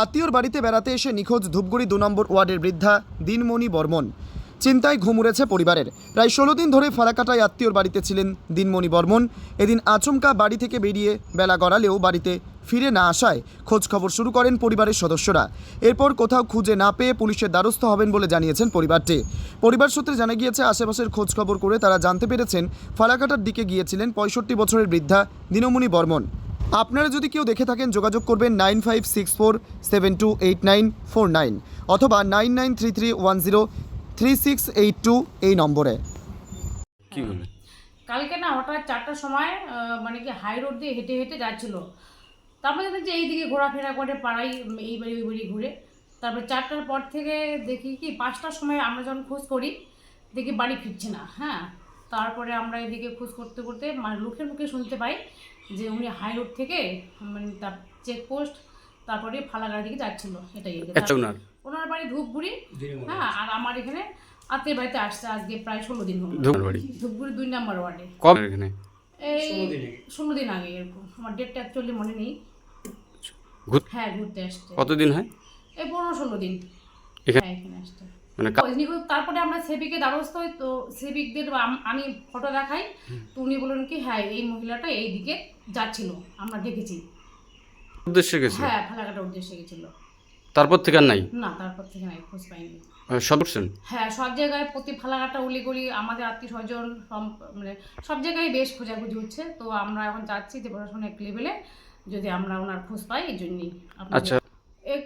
আত্মীয়র বাড়িতে বেড়াতে এসে নিখোঁজ ধূপগুড়ি দু নম্বর ওয়ার্ডের বৃদ্ধা দিনমণি বর্মন। চিন্তায় ঘুম উড়েছে পরিবারের। প্রায় ষোলো দিন ধরে ফালাকাটায় আত্মীয়র বাড়িতে ছিলেন দিনমণি বর্মন। এদিন আচমকা বাড়ি থেকে বেরিয়ে বেলা গড়ালেও বাড়িতে ফিরে না আসায় খোঁজ খবর শুরু করেন পরিবারের সদস্যরা। এরপর কোথাও খুঁজে না পেয়ে পুলিশের দ্বারস্থ হবেন বলে জানিয়েছেন পরিবারটি। পরিবার সূত্রে জানা গিয়েছে, আশেপাশের খোঁজ খবর করে তারা জানতে পেরেছেন, ফালাকাটার দিকে গিয়েছিলেন পঁয়ষট্টি বছরের বৃদ্ধা দিনমণি বর্মন। আপনারা যদি কেউ দেখে থাকেন যোগাযোগ করবেন nine five six four seven two eight nine four nine অথবা nine nine three three one zero three six eight two এই নম্বরে। কি বলে কালকে না হঠাৎ চারটার সময় মানে কি হাই রোড দিয়ে হেঁটে হেঁটে যাচ্ছিল। তারপরে দেখছি এইদিকে ঘোরাফেরা করে পাড়াই এই বাড়ি ওই বাড়ি ঘুরে। তারপরে চারটার পর থেকে দেখি কি পাঁচটার সময় আমরা যখন খোঁজ করি দেখি বাড়ি ফিরছে না হ্যাঁ? তারপরে আমরা এদিকে খোঁজ করতে করতে মানে লোকের মুখে শুনতে পাই যে উনি হাই রোড থেকে মানে তার চেকপোস্ট তারপরে ফালাগাড়ি দিকে যাচ্ছিল। এটাই আচ্ছা ওনার? ওনার বাড়ি ধূপগুড়ি। হ্যাঁ আর আমার এখানে আত্মীয় বাড়িতে আসছে আজকে প্রায় ষোলো দিন হলো। ধূপগুড়ি দুই নম্বর ওয়ার্ডে। কবে এখানে? এই ষোলো দিন আগে। এরকম। আমার ডেটটা অ্যাকচুয়ালি মনে নেই। হ্যাঁ ঘুরতে আসছে। কতদিন হয়? এই পনেরো ষোলো দিন। হ্যাঁ এখানে আসছে। মানে তারপরে আমরা সেবিকে দ্বারস্থ হই তো সেবিকদের আমি ফটো দেখাই। তো উনি বললেন কি হ্যাঁ এই মহিলাটা এই দিকে যাচ্ছিল আমরা দেখেছি। উদ্দেশ্যে গেছে হ্যাঁ ফালাকাটার উদ্দেশ্যে গেছিল। তারপর থেকে আর নাই? না তারপর থেকে নাই খোঁজ পাইনি। সব হ্যাঁ সব জায়গায় প্রতি ফালাকাটা উলিগলি আমাদের আত্মীয় স্বজন মানে সব জায়গায় বেশ খোঁজাখুঁজি হচ্ছে। তো আমরা এখন যাচ্ছি যে প্রশাসনিক লেভেলে যদি আমরা ওনার খোঁজ পাই এই জন্যই আচ্ছা এক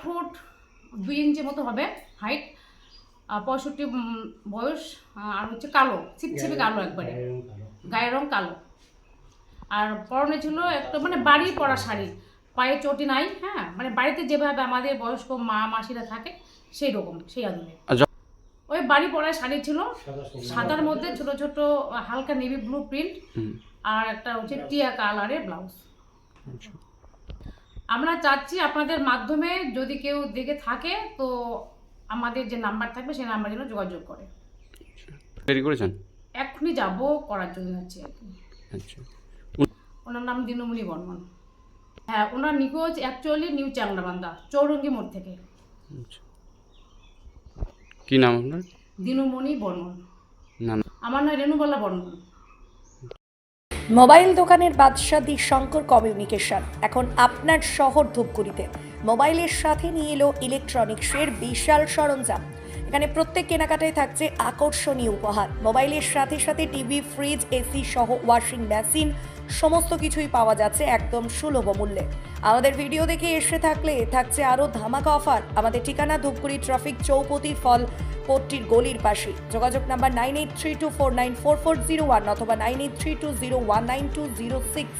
ফুট দুই ইঞ্চি মতো হবে হাইট পঁয়ষট্টি বয়স আর হচ্ছে কালো ছিপছিপে কালো একবারে। গায়ের রং কালো। আর পরনে ছিল একটা মানে বাড়ি পরা শাড়ি। পায়ে চটি নাই হ্যাঁ মানে বাড়িতে যেভাবে আমাদের বয়স্ক মা মাসিরা থাকে সেই রকম সেই আদলে ওই বাড়ি পরা শাড়ি ছিল সাদার মধ্যে ছোট ছোট হালকা নেভি ব্লু প্রিন্ট আর একটা হচ্ছে টিয়া কালারের ব্লাউজ আমরা চাচ্ছি আপনাদের মাধ্যমে যদি কেউ দেখে থাকে তো আমাদের যে নাম্বার থাকবে সেই নাম্বার জন্য যোগাযোগ করে। দেরি করেছেন? এক্ষুনি যাব করার জন্য যাচ্ছি আর কি। আচ্ছা। ওনার নাম দিনমণি বর্মন। হ্যাঁ ওনার নিখোঁজ অ্যাকচুয়ালি নিউ চ্যাংরাবান্ধা চৌরঙ্গি মোড় থেকে। আচ্ছা। কি নাম আপনার? দিনুমণি বর্মন। না না। আমার নাম রেণুবালা বর্মন। মোবাইল দোকানের বাদশাদি শঙ্কর কমিউনিকেশন। এখন আপনার শহর ধূপগুড়িতে। মোবাইলের সাথে নিয়ে এলো ইলেকট্রনিক্সের বিশাল সরঞ্জাম। এখানে প্রত্যেক কেনাকাটায় থাকছে আকর্ষণীয় উপহার। মোবাইলের সাথে সাথে টিভি, ফ্রিজ, এসি সহ ওয়াশিং মেশিন সমস্ত কিছুই পাওয়া যাচ্ছে একদম সুলভ মূল্যে। আমাদের ভিডিও দেখে এসে থাকলে থাকছে আরও ধামাকা অফার। আমাদের ঠিকানা ধূপগুড়ি ট্রাফিক চৌপতি ফল কোর্টটির গলির পাশে। যোগাযোগ number nine eight three two four nine four four zero one অথবা nine eight three two zero one nine two zero six.